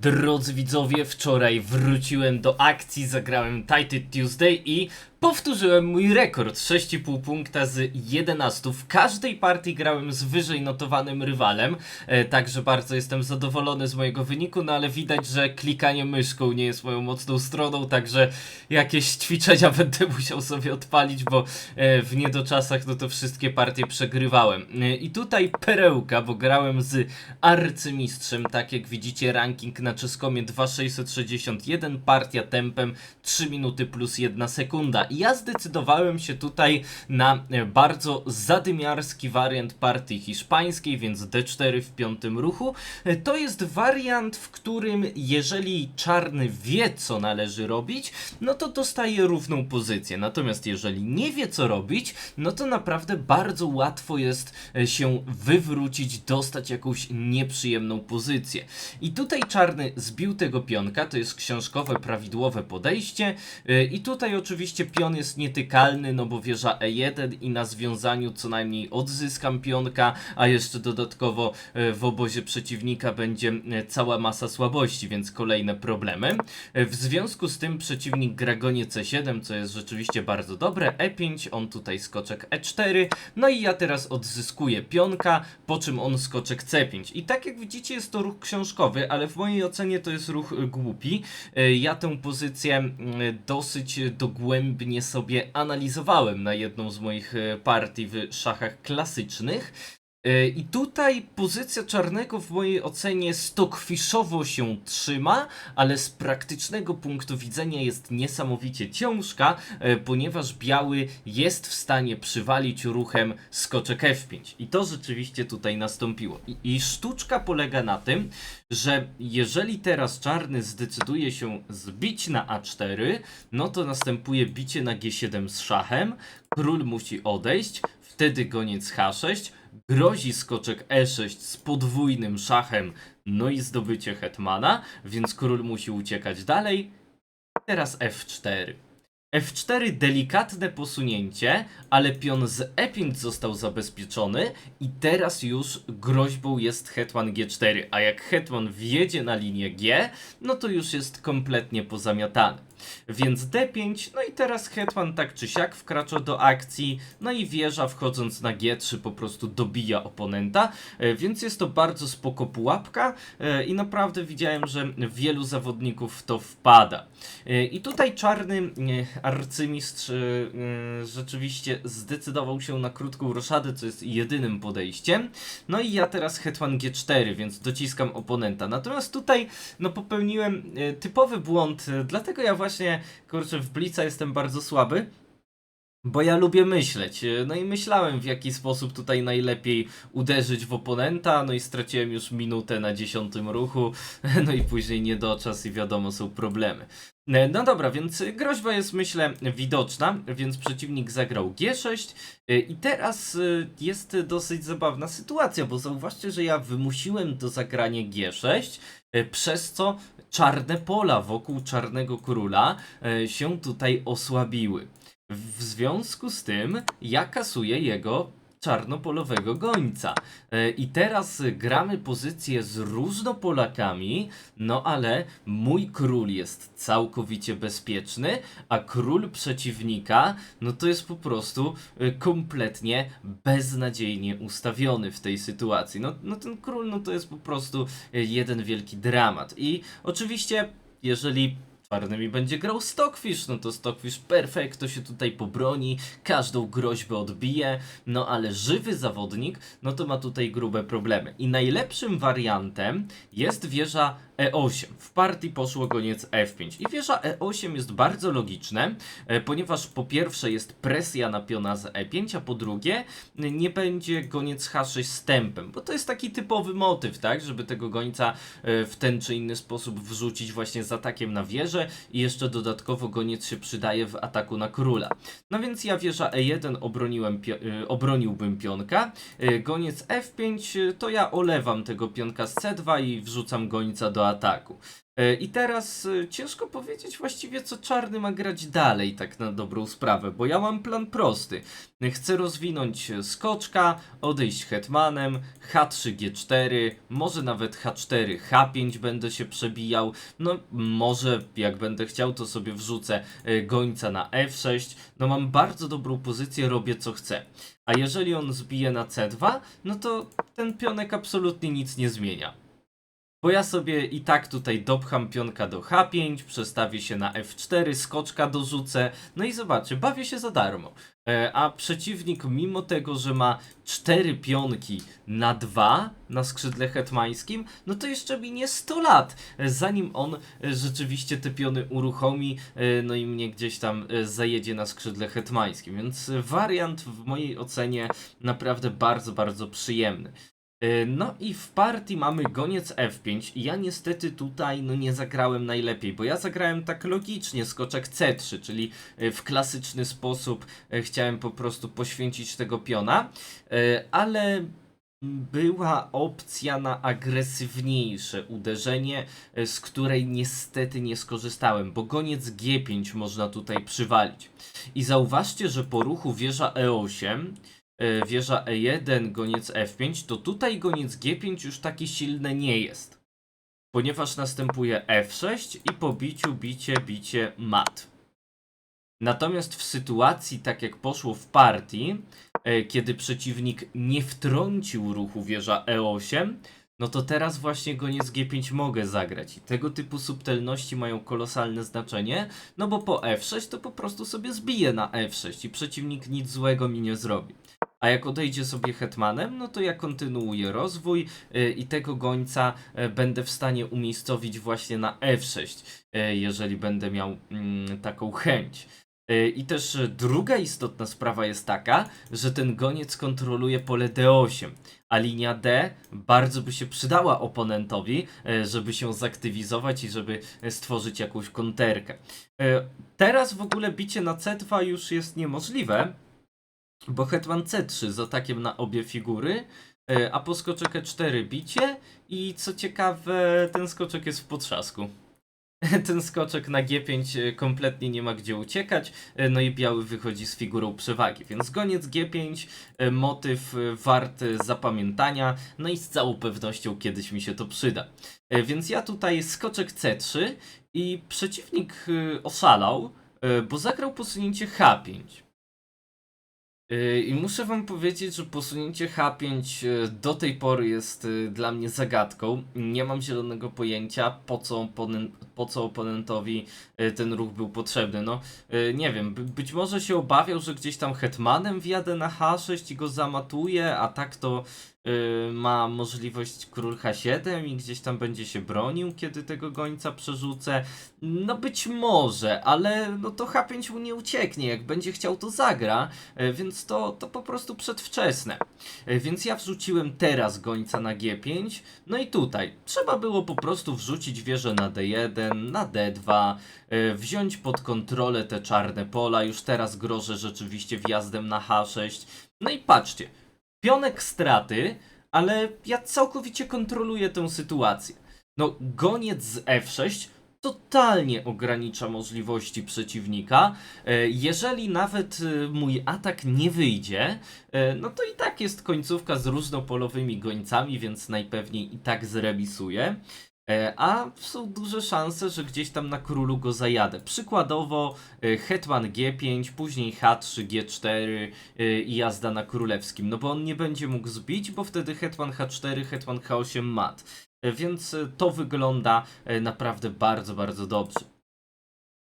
Drodzy widzowie, wczoraj wróciłem do akcji, zagrałem Titan Tuesday i powtórzyłem mój rekord 6,5 punkta z 11. W każdej partii grałem z wyżej notowanym rywalem, e, także bardzo jestem zadowolony z mojego wyniku, no ale widać, że klikanie myszką nie jest moją mocną stroną, także jakieś ćwiczenia będę musiał sobie odpalić, bo e, w niedoczasach no to wszystkie partie przegrywałem. E, I tutaj perełka, bo grałem z arcymistrzem, tak jak widzicie ranking na czeskomie 2661, partia tempem 3 minuty plus 1 sekunda. Ja zdecydowałem się tutaj na e, bardzo zadymiarski wariant partii hiszpańskiej, więc D4 w piątym ruchu. E, To jest wariant, w którym jeżeli czarny wie co należy robić, no to dostaje równą pozycję. Natomiast jeżeli nie wie co robić, no to naprawdę bardzo łatwo jest e, się wywrócić, dostać jakąś nieprzyjemną pozycję. I tutaj czarny zbił tego pionka, to jest książkowe, prawidłowe podejście. I tutaj oczywiście pion jest nietykalny, no bo wieża E1 i na związaniu co najmniej odzyskam pionka, a jeszcze dodatkowo e, w obozie przeciwnika będzie e, cała masa słabości, więc kolejne problemy. E, W związku z tym przeciwnik gra gonie C7, co jest rzeczywiście bardzo dobre. E5, on tutaj skoczek E4, no i ja teraz odzyskuję pionka, po czym on skoczek C5. I tak jak widzicie jest to ruch książkowy, ale w mojej ocenie to jest ruch głupi. Ja tę pozycję mm, dosyć dogłębnie sobie analizowałem na jedną z moich e, partii w szachach klasycznych. E, I tutaj pozycja czarnego w mojej ocenie stokwiszowo się trzyma, ale z praktycznego punktu widzenia jest niesamowicie ciężka, e, ponieważ biały jest w stanie przywalić ruchem skoczek F5. I to rzeczywiście tutaj nastąpiło. I, I sztuczka polega na tym, że jeżeli teraz czarny zdecyduje się zbić na A4, no to następuje bicie na G7 z szachem, król musi odejść, wtedy goniec H6, grozi skoczek E6 z podwójnym szachem, no i zdobycie hetmana, więc król musi uciekać dalej. Teraz F4. F4 delikatne posunięcie, ale pion z E5 został zabezpieczony i teraz już groźbą jest hetman G4, a jak hetman wjedzie na linię G, no to już jest kompletnie pozamiatany. Więc D5, no i teraz hetman tak czy siak wkracza do akcji, no i wieża wchodząc na G3 po prostu dobija oponenta, e, więc jest to bardzo spoko pułapka e, i naprawdę widziałem, że wielu zawodników w to wpada. E, I tutaj czarny arcymistrz e, e, rzeczywiście zdecydował się na krótką roszadę, co jest jedynym podejściem. No i ja teraz hetman G4, więc dociskam oponenta. Natomiast tutaj no popełniłem e, typowy błąd, dlatego ja właśnie kurczę w Blica jestem bardzo słaby. Bo ja lubię myśleć, e, no i myślałem w jaki sposób tutaj najlepiej uderzyć w oponenta, no i straciłem już minutę na dziesiątym ruchu, no i później niedoczas i wiadomo są problemy. E, No dobra, więc groźba jest myślę widoczna, więc przeciwnik zagrał G6 e, i teraz jest dosyć zabawna sytuacja, bo zauważcie, że ja wymusiłem to zagranie G6, e, przez co czarne pola wokół czarnego króla się tutaj osłabiły. W związku z tym ja kasuję jego czarnopolowego gońca. E, I teraz gramy pozycję z różnopolakami, no ale mój król jest całkowicie bezpieczny, a król przeciwnika, no to jest po prostu y, kompletnie beznadziejnie ustawiony w tej sytuacji. No, no ten król, no to jest po prostu y, jeden wielki dramat. I oczywiście, jeżeli czarnymi będzie grał Stockfish, no to Stockfish perfekto się tutaj pobroni, każdą groźbę odbije, no ale żywy zawodnik, no to ma tutaj grube problemy. I najlepszym wariantem jest wieża E8. W partii poszło goniec F5. I wieża E8 jest bardzo logiczne, e, ponieważ po pierwsze jest presja na piona z E5, a po drugie nie będzie goniec H6 z tempem, bo to jest taki typowy motyw, tak, żeby tego gońca e, w ten czy inny sposób wrzucić właśnie z atakiem na wieżę i jeszcze dodatkowo goniec się przydaje w ataku na króla. No więc ja wieża E1 obroniłem pio- e, obroniłbym pionka, e, goniec F5 e, to ja olewam tego pionka z C2 i wrzucam gońca do ataku. E, I teraz e, ciężko powiedzieć właściwie, co czarny ma grać dalej, tak na dobrą sprawę, bo ja mam plan prosty. Chcę rozwinąć e, skoczka, odejść hetmanem, H3, G4, może nawet H4, H5 będę się przebijał. No, może jak będę chciał, to sobie wrzucę gońca na F6. No, mam bardzo dobrą pozycję, robię co chcę. A jeżeli on zbije na C2, no to ten pionek absolutnie nic nie zmienia. Bo ja sobie i tak tutaj dopcham pionka do H5, przestawię się na F4, skoczka dorzucę, no i zobaczcie, bawię się za darmo. E, a przeciwnik, mimo tego, że ma 4 pionki na 2 na skrzydle hetmańskim, no to jeszcze minie 100 lat, e, zanim on e, rzeczywiście te piony uruchomi, e, no i mnie gdzieś tam e, zajedzie na skrzydle hetmańskim. Więc wariant w mojej ocenie naprawdę bardzo, bardzo przyjemny. E, No i w partii mamy goniec F5 i ja niestety tutaj no nie zagrałem najlepiej, bo ja zagrałem tak logicznie skoczek C3, czyli e, w klasyczny sposób e, chciałem po prostu poświęcić tego piona, ale była opcja na agresywniejsze uderzenie, z której niestety nie skorzystałem, bo goniec G5 można tutaj przywalić. I zauważcie, że po ruchu wieża E8 e, wieża E1, goniec F5, to tutaj goniec G5 już taki silny nie jest. Ponieważ następuje F6 i po biciu, bicie, bicie, mat. Natomiast w sytuacji, tak jak poszło w partii, e, kiedy przeciwnik nie wtrącił ruchu wieża E8, no to teraz właśnie goniec G5 mogę zagrać. I tego typu subtelności mają kolosalne znaczenie, no bo po F6 to po prostu sobie zbiję na F6 i przeciwnik nic złego mi nie zrobi. A jak odejdzie sobie hetmanem, no to ja kontynuuję rozwój y, i tego gońca y, będę w stanie umiejscowić właśnie na F6, y, jeżeli będę miał mm, taką chęć. I też druga istotna sprawa jest taka, że ten goniec kontroluje pole D8, a linia D bardzo by się przydała oponentowi, żeby się zaktywizować i żeby stworzyć jakąś konterkę. Teraz w ogóle bicie na C2 już jest niemożliwe, bo hetman C3 z atakiem na obie figury, e, a po skoczek E4 bicie i co ciekawe, ten skoczek jest w potrzasku. Ten skoczek na G5 e, kompletnie nie ma gdzie uciekać, e, no i biały wychodzi z figurą przewagi, więc goniec G5, e, motyw wart zapamiętania, no i z całą pewnością kiedyś mi się to przyda. Więc ja tutaj skoczek C3 i przeciwnik oszalał, bo zagrał posunięcie H5. Yy, I muszę wam powiedzieć, że posunięcie H5 yy, do tej pory jest yy, dla mnie zagadką. Nie mam zielonego pojęcia, po co, po co oponentowi ten ruch był potrzebny. No, nie wiem, by być może się obawiał, że gdzieś tam hetmanem wjadę na H6 i go zamatuje, a tak to ma możliwość król H7 i gdzieś tam będzie się bronił, kiedy tego gońca przerzucę. No być może, ale no to H5 mu nie ucieknie, jak będzie chciał to zagra, e, więc to, to po prostu przedwczesne. E, Więc ja wrzuciłem teraz gońca na G5, no i tutaj trzeba było po prostu wrzucić wieżę na D1, na D2, e, wziąć pod kontrolę te czarne pola, już teraz grożę rzeczywiście wjazdem na H6. No i patrzcie, pionek straty, ale ja całkowicie kontroluję tę sytuację. No, goniec z F6 totalnie ogranicza możliwości przeciwnika. E, Jeżeli nawet e, mój atak nie wyjdzie, e, no to i tak jest końcówka z różnopolowymi gońcami, więc najpewniej i tak zremisuję. E, A są duże szanse, że gdzieś tam na królu go zajadę. Przykładowo e, hetman G5, później H3, G4 e, i jazda na królewskim. No bo on nie będzie mógł zbić, bo wtedy hetman H4, hetman H8 mat. Więc to wygląda naprawdę bardzo, bardzo dobrze.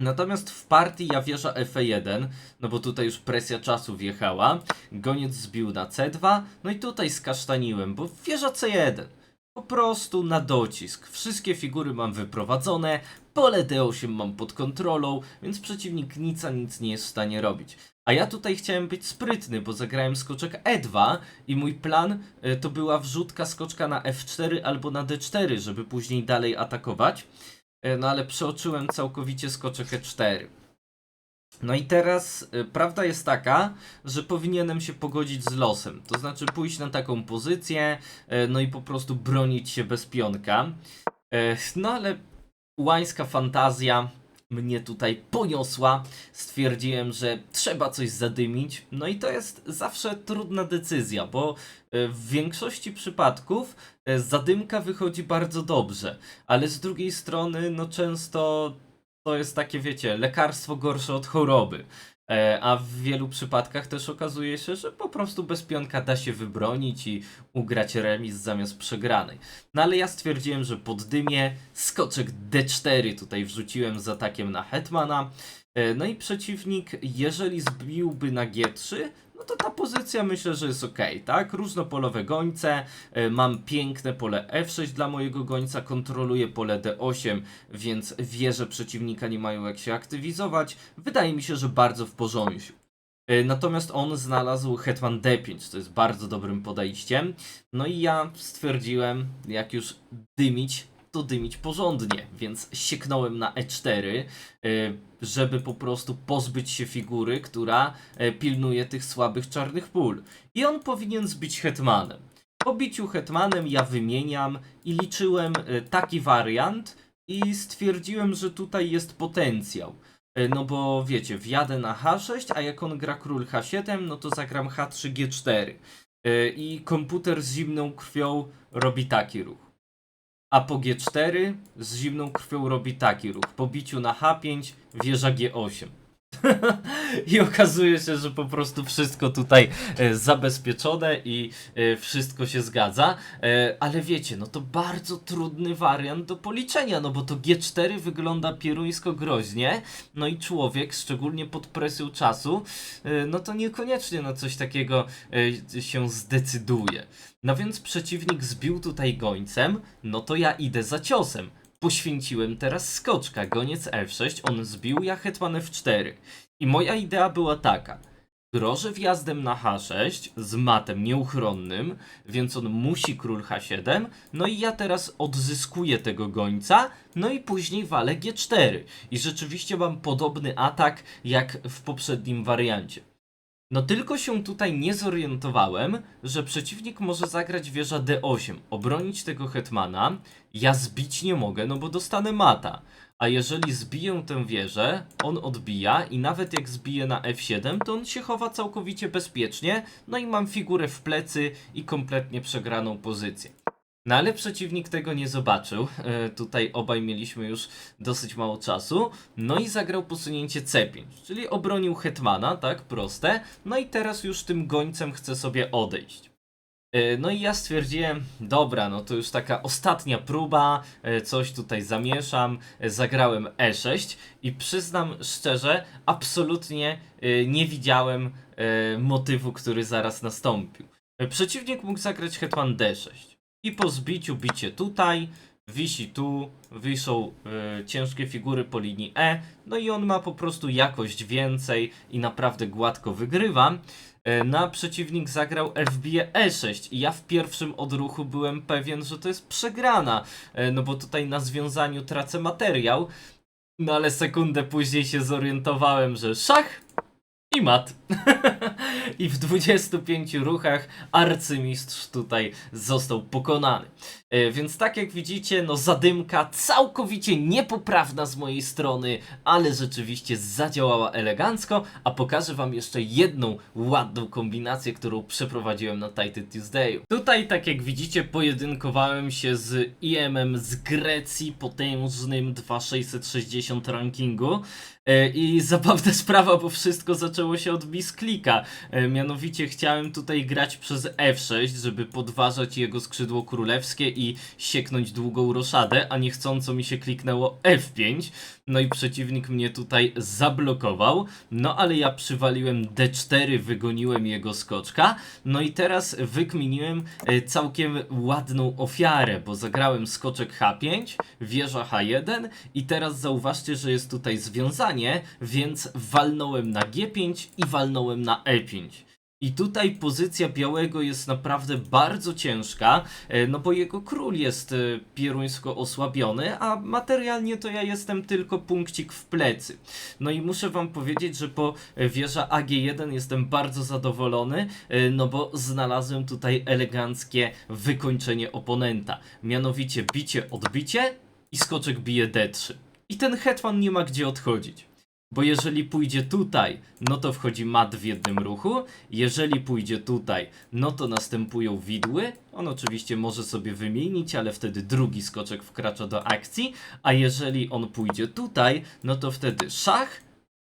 Natomiast w partii ja wieża F1, no bo tutaj już presja czasu wjechała, goniec zbił na C2, no i tutaj skasztaniłem, bo wieża C1. Po prostu na docisk. Wszystkie figury mam wyprowadzone, pole D8 mam pod kontrolą, więc przeciwnik nic a nic nie jest w stanie robić. A ja tutaj chciałem być sprytny, bo zagrałem skoczek E2 i mój plan y, to była wrzutka skoczka na F4 albo na D4, żeby później dalej atakować. Y, No ale przeoczyłem całkowicie skoczek E4. No i teraz y, prawda jest taka, że powinienem się pogodzić z losem. To znaczy pójść na taką pozycję, y, no i po prostu bronić się bez pionka. Y, No ale łańska fantazja mnie tutaj poniosła. Stwierdziłem, że trzeba coś zadymić. No i to jest zawsze trudna decyzja, bo e, w większości przypadków e, zadymka wychodzi bardzo dobrze, ale z drugiej strony, no często to jest takie, wiecie, lekarstwo gorsze od choroby. E, A w wielu przypadkach też okazuje się, że po prostu bez pionka da się wybronić i ugrać remis zamiast przegranej. No ale ja stwierdziłem, że pod dymie skoczek D4 tutaj wrzuciłem z atakiem na Hetmana. E, No i przeciwnik, jeżeli zbiłby na G3, no to ta pozycja myślę, że jest ok, tak? Różnopolowe gońce, e, mam piękne pole F6 dla mojego gońca, kontroluję pole D8, więc wieże przeciwnika nie mają jak się aktywizować. Wydaje mi się, że bardzo w porządku. E, Natomiast on znalazł Hetman D5, co jest bardzo dobrym podejściem. No i ja stwierdziłem, jak już dymić, to dymić porządnie, więc sieknąłem na E4, y, żeby po prostu pozbyć się figury, która e, pilnuje tych słabych czarnych pól. I on powinien zbić hetmanem. Po biciu hetmanem ja wymieniam i liczyłem e, taki wariant i stwierdziłem, że tutaj jest potencjał. E, No bo wiecie, wjadę na H6, a jak on gra król H7, no to zagram H3, G4. E, I komputer z zimną krwią robi taki ruch. A po G4 z zimną krwią robi taki ruch. Po biciu na H5 wieża G8. I okazuje się, że po prostu wszystko tutaj e, zabezpieczone i e, wszystko się zgadza. E, ale wiecie, no to bardzo trudny wariant do policzenia, no bo to G4 wygląda pieruńsko groźnie, no i człowiek, szczególnie pod presją czasu, no to niekoniecznie na coś takiego się zdecyduje. No więc przeciwnik zbił tutaj gońcem, no to ja idę za ciosem. Poświęciłem teraz skoczka, goniec F6, on zbił, ja hetman F4. I moja idea była taka. Grożę wjazdem na H6 z matem nieuchronnym, więc on musi król H7, no i ja teraz odzyskuję tego gońca, no i później walę G4. I rzeczywiście mam podobny atak jak w poprzednim wariancie. No tylko się tutaj nie zorientowałem, że przeciwnik może zagrać wieża D8, obronić tego hetmana, ja zbić nie mogę, no bo dostanę mata. A jeżeli zbiję tę wieżę, on odbija i nawet jak zbije na F7, to on się chowa całkowicie bezpiecznie, no i mam figurę w plecy i kompletnie przegraną pozycję. No ale przeciwnik tego nie zobaczył. E, tutaj obaj mieliśmy już dosyć mało czasu. No i zagrał posunięcie C5, czyli obronił hetmana, tak, proste. No i teraz już tym gońcem chce sobie odejść. E, No i ja stwierdziłem, dobra, no to już taka ostatnia próba, e, coś tutaj zamieszam, e, zagrałem E6 i przyznam szczerze, absolutnie e, nie widziałem e, motywu, który zaraz nastąpił. E, Przeciwnik mógł zagrać hetman D6 i po zbiciu bicie tutaj, wisi tu, wiszą e, ciężkie figury po linii E, no i on ma po prostu jakość więcej i naprawdę gładko wygrywa. E, Na przeciwnik zagrał FBE E6 i ja w pierwszym odruchu byłem pewien, że to jest przegrana, e, no bo tutaj na związaniu tracę materiał, no ale sekundę później się zorientowałem, że szach i mat. I w 25 ruchach arcymistrz tutaj został pokonany. E, Więc tak jak widzicie, no zadymka całkowicie niepoprawna z mojej strony, ale rzeczywiście zadziałała elegancko, a pokażę wam jeszcze jedną ładną kombinację, którą przeprowadziłem na Title Tuesday. Tutaj tak jak widzicie pojedynkowałem się z IM-em z Grecji, potężnym 2660 rankingu. E, I zabawna sprawa, bo wszystko zaczęło się od misklika. E, Mianowicie chciałem tutaj grać przez F6, żeby podważać jego skrzydło królewskie i sieknąć długą roszadę, a niechcąco mi się kliknęło F5. No i przeciwnik mnie tutaj zablokował. No ale ja przywaliłem D4, wygoniłem jego skoczka. No i teraz wykminiłem e, całkiem ładną ofiarę, bo zagrałem skoczek H5, wieża H1 i teraz zauważcie, że jest tutaj związanie, więc walnąłem na G5 i walnąłem na E5. I tutaj pozycja białego jest naprawdę bardzo ciężka, e, no bo jego król jest e, pieruńsko osłabiony, a materialnie to ja jestem tylko punkcik w plecy. No i muszę wam powiedzieć, że po e, wieża AG1 jestem bardzo zadowolony, no bo znalazłem tutaj eleganckie wykończenie oponenta. Mianowicie bicie, odbicie i skoczek bije D3. I ten hetman nie ma gdzie odchodzić. Bo jeżeli pójdzie tutaj, no to wchodzi mat w jednym ruchu. Jeżeli pójdzie tutaj, no to następują widły. On oczywiście może sobie wymienić, ale wtedy drugi skoczek wkracza do akcji. A jeżeli on pójdzie tutaj, no to wtedy szach,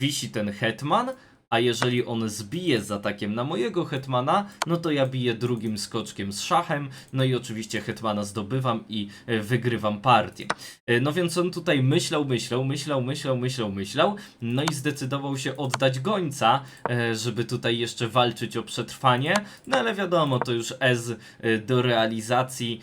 wisi ten hetman, a jeżeli on zbije z atakiem na mojego hetmana, no to ja biję drugim skoczkiem z szachem, no i oczywiście hetmana zdobywam i e, wygrywam partię. E, No więc on tutaj myślał, myślał, myślał, myślał, myślał, myślał, no i zdecydował się oddać gońca, e, żeby tutaj jeszcze walczyć o przetrwanie, no ale wiadomo, to już S do realizacji,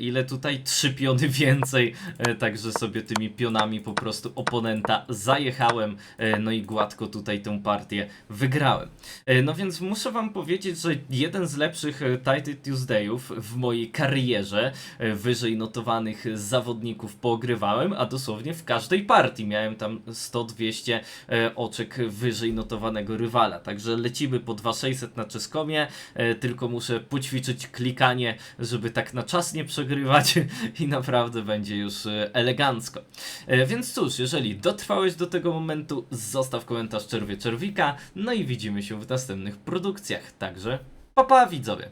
ile tutaj? Trzy piony więcej, także sobie tymi pionami po prostu oponenta zajechałem, no i gładko tutaj tę partię wygrałem. E, No więc muszę wam powiedzieć, że jeden z lepszych e, Title Tuesdayów w mojej karierze, e, wyżej notowanych zawodników pogrywałem, a dosłownie w każdej partii miałem tam 100-200 e, oczek wyżej notowanego rywala. Także lecimy po 2600 na czeskomie, tylko muszę poćwiczyć klikanie, żeby tak na czas nie przegrywać i naprawdę będzie już elegancko. Więc cóż, jeżeli dotrwałeś do tego momentu, zostaw komentarz czerwie czerwika, no i widzimy się w następnych produkcjach. Także, papa widzowie!